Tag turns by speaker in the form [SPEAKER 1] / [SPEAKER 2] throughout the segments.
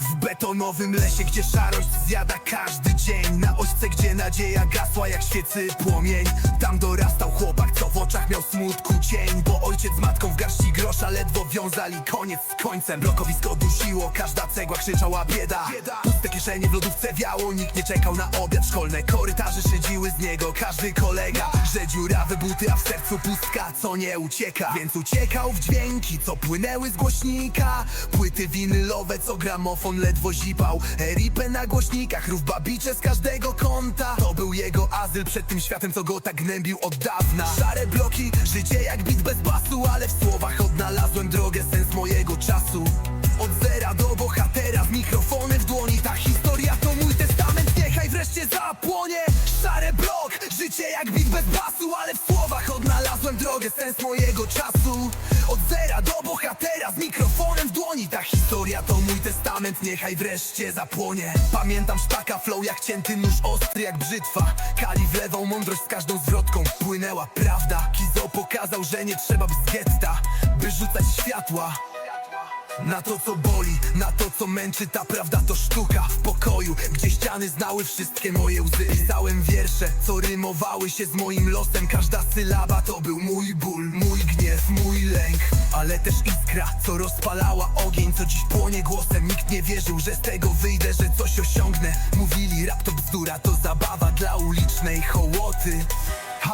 [SPEAKER 1] W betonowym lesie, gdzie szarość zjada każdy dzień. Na ośce, gdzie nadzieja gasła jak świecy płomień. Tam dorastał koniec z końcem. Blokowisko dusiło, każda cegła krzyczała bieda Puste kieszenie w lodówce wiało, nikt nie czekał na obiad. Szkolne korytarze szydziły z niego każdy kolega. Że dziurawe buty, a w sercu pustka, co nie ucieka. Więc uciekał w dźwięki, co płynęły z głośnika. Płyty winylowe, co gramofon ledwo zipał. Ripę na głośnikach, rów babicze z każdego kąta. To był jego azyl przed tym światem, co go tak gnębił od dawna. Szare bloki, życie jak bit bez basu Ale w słowach odnalazłem drogę, mojego czasu. Od zera do bohatera, z mikrofonem w dłoni. Ta historia to mój testament, niechaj wreszcie zapłonie. Szare blok, życie jak bit bez basu Ale w słowach odnalazłem drogę, sens mojego czasu. Od zera do bohatera, z mikrofonem w dłoni. Ta historia to mój testament, niechaj wreszcie zapłonie. Pamiętam szpaka flow jak cięty nóż ostry jak brzytwa. Kali wlewał mądrość z każdą zwrotką. Płynęła prawda, Kizo pokazał, że nie trzeba by z getta By rzucać światła na to co boli, na to co męczy Ta prawda to sztuka. W pokoju Gdzie ściany znały wszystkie moje łzy. Pisałem wiersze, co rymowały się z moim losem. Każda sylaba to był mój ból Mój gniew, mój lęk. Ale też iskra, co rozpalała ogień. Co dziś płonie głosem Nikt nie wierzył, że z tego wyjdę Że coś osiągnę. Mówili rap to bzdura, to zabawa dla ulicznej hołoty.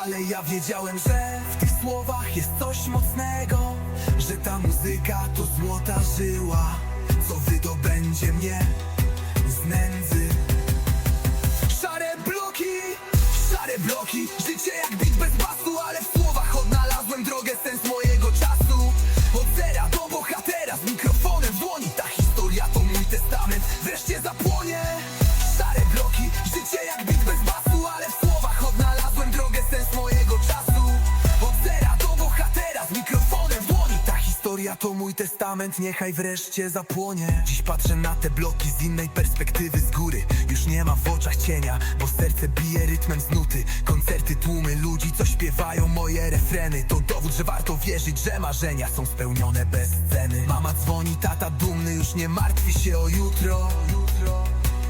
[SPEAKER 1] Ale ja wiedziałem, że słowach jest coś mocnego Że ta muzyka to złota żyła. Co wydobędzie mnie z nędzy? Szare bloki, szare bloki Życie jak bit bez basu, ale w Historia to mój testament, niechaj wreszcie zapłonie. Dziś patrzę na te bloki z innej perspektywy z góry. Już nie ma w oczach cienia, bo serce bije rytmem z nuty. Koncerty, tłumy ludzi, co śpiewają moje refreny. To dowód, że warto wierzyć, że marzenia są spełnione bez ceny. Mama dzwoni, tata dumny, już nie martwi się o jutro.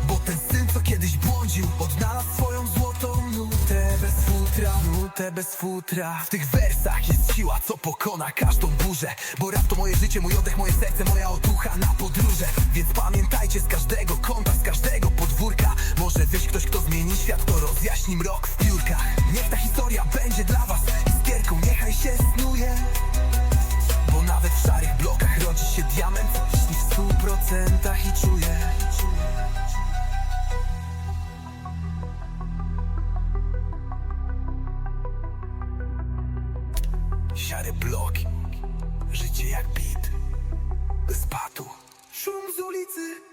[SPEAKER 1] Bo ten syn, co kiedyś błądził Odnalazł swoją złotą nutę. Bez futra. Nutę bez futra. W tych wersach jest siła, co pokona każdą burzę. Bo rap to moje życie, mój oddech, moje serce, moja otucha na podróże. Więc pamiętajcie z każdego kąta, z każdego podwórka Może wyjść ktoś, kto zmieni świat, to rozjaśni mrok w piórkach. Niech ta historia będzie dla was iskierką, niechaj się snuje. Bo nawet w szarych blokach rodzi się diament. Jeśli w stu procentach Siary bloki. Życie jak bit. Bez patu Szum z ulicy